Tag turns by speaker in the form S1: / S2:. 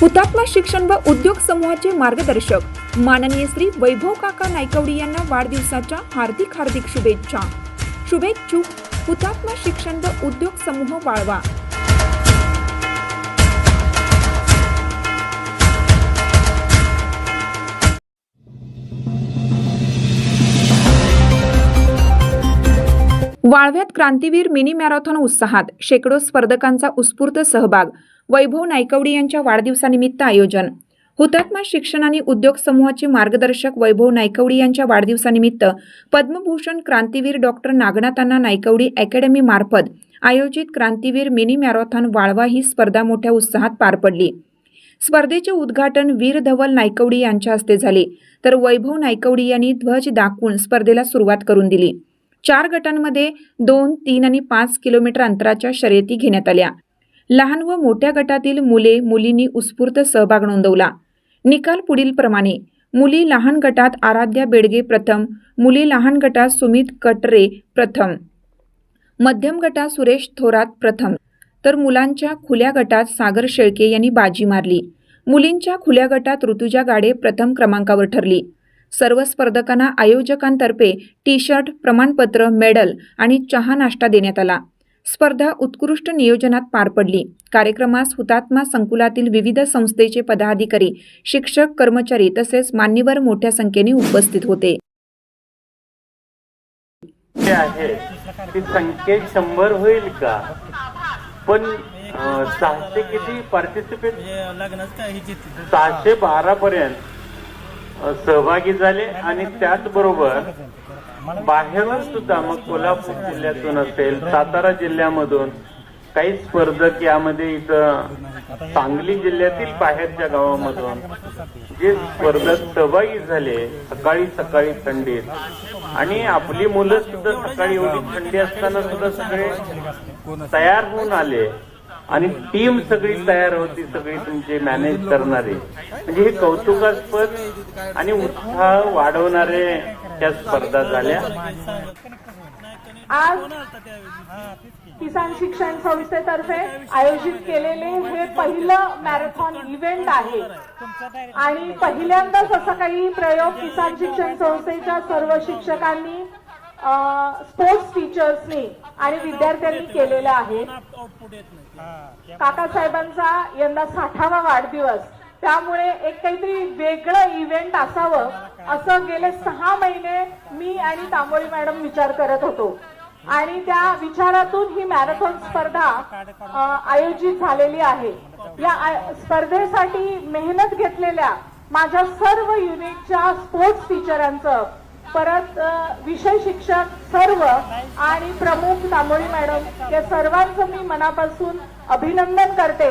S1: हुतात्मा शिक्षण व उद्योग समूहाचे मार्गदर्शक. माननीय श्री वैभव काका नायकवडी यांना वाढदिवसाच्या हार्दिक हार्दिक शुभेच्छा. शुभेच्छुक हुतात्मा शिक्षण व उद्योग समूह वाळवा. वाळव्यात क्रांतीवीर मिनी मॅरेथॉन उत्साहात शेकडो स्पर्धकांचा उत्स्फूर्त सहभाग. वैभव नायकवडी यांच्या वाढदिवसानिमित्त आयोजन. हुतात्मा शिक्षण आणि उद्योग समूहाचे मार्गदर्शक वैभव नायकवडी यांच्या वाढदिवसानिमित्त पद्मभूषण क्रांतीवीर डॉक्टर नागनाथांना नायकवडी अकॅडमी मार्फत आयोजित क्रांतीवीर मिनी मॅरेथॉन वाळवा ही स्पर्धा मोठ्या उत्साहात पार पडली. स्पर्धेचे उद्घाटन वीर धवल नायकवडी यांच्या हस्ते झाले. तर वैभव नायकवडी यांनी ध्वज दाखवून स्पर्धेला सुरुवात करून दिली. चार गटांमध्ये दोन तीन आणि पाच किलोमीटर अंतराच्या शर्यती घेण्यात आल्या. लहान व मोठ्या गटातील मुले मुलींनी उत्स्फूर्त सहभाग नोंदवला. निकाल पुढील प्रमाणे मुली लहान गटात आराध्या बेडगे प्रथम मुली लहान गटात सुमित कटरे प्रथम मध्यम गटात सुरेश थोरात प्रथम तर मुलांच्या खुल्या गटात सागर शेळके यांनी बाजी मारली. मुलींच्या खुल्या गटात ऋतुजा गाडे प्रथम क्रमांकावर ठरली. सर्व स्पर्धकांना आयोजकांतर्फे टी शर्ट प्रमाणपत्र मेडल आणि चहा नाश्ता देण्यात आला. स्पर्धा उत्कृष्ट नियोजनात पार पडली. कार्यक्रमास हुतात्मा संकुलातील विविध संस्थेचे पदाधिकारी शिक्षक कर्मचारी तसेच मान्यवर मोठ्या संख्येने उपस्थित होते.
S2: संख्येत शंभर होईल का? पण सहाशे किती पार्टिसिपेट सहाशे बारा पर्यंत सहभागी झाले आणि त्याचबरोबर बाहेरून सुद्धा मग कोल्हापूर जिल्ह्यातून असेल सातारा जिल्ह्यामधून काही स्पर्धक यामध्ये इथं सांगली जिल्ह्यातील बाहेरच्या गावामधून जे स्पर्धक सहभागी झाले सकाळी सकाळी थंडीत आणि आपली मुलं सुद्धा सकाळी एवढी थंडी असताना सुद्धा सगळे तयार होऊन आले. आणि टीम सगळी तयार होती सगळी तुमचे मॅनेज करणारे. म्हणजे हे कौतुकास्पद आणि उत्साह वाढवणारे त्या स्पर्धा झाल्या.
S3: आज किसान शिक्षण संस्थेतर्फे आयोजित केलेले हे पहिलं मॅरेथॉन इव्हेंट आहे. आणि पहिल्यांदाच असा काही प्रयोग किसान शिक्षण संस्थेच्या सर्व शिक्षकांनी स्पोर्ट्स टीचर्सनी आणि विद्यार्थ्यांनी केलेला आहे. काकासाहेबांचा यंदा साठावा वाढदिवस. त्यामुळे एक काहीतरी वेगळं इव्हेंट असावं असं गेले सहा महिने मी आणि तांबोळी मॅडम विचार करत होतो. आणि त्या विचारातून ही मॅरेथॉन स्पर्धा आयोजित झालेली आहे. या स्पर्धेसाठी मेहनत घेतलेल्या माझ्या सर्व युनिटच्या स्पोर्ट्स टीचरांचं परत विषय शिक्षक सर्व आणि प्रमुख तांबोळी मॅडम या सर्वांचं मी मनापासून अभिनंदन करते.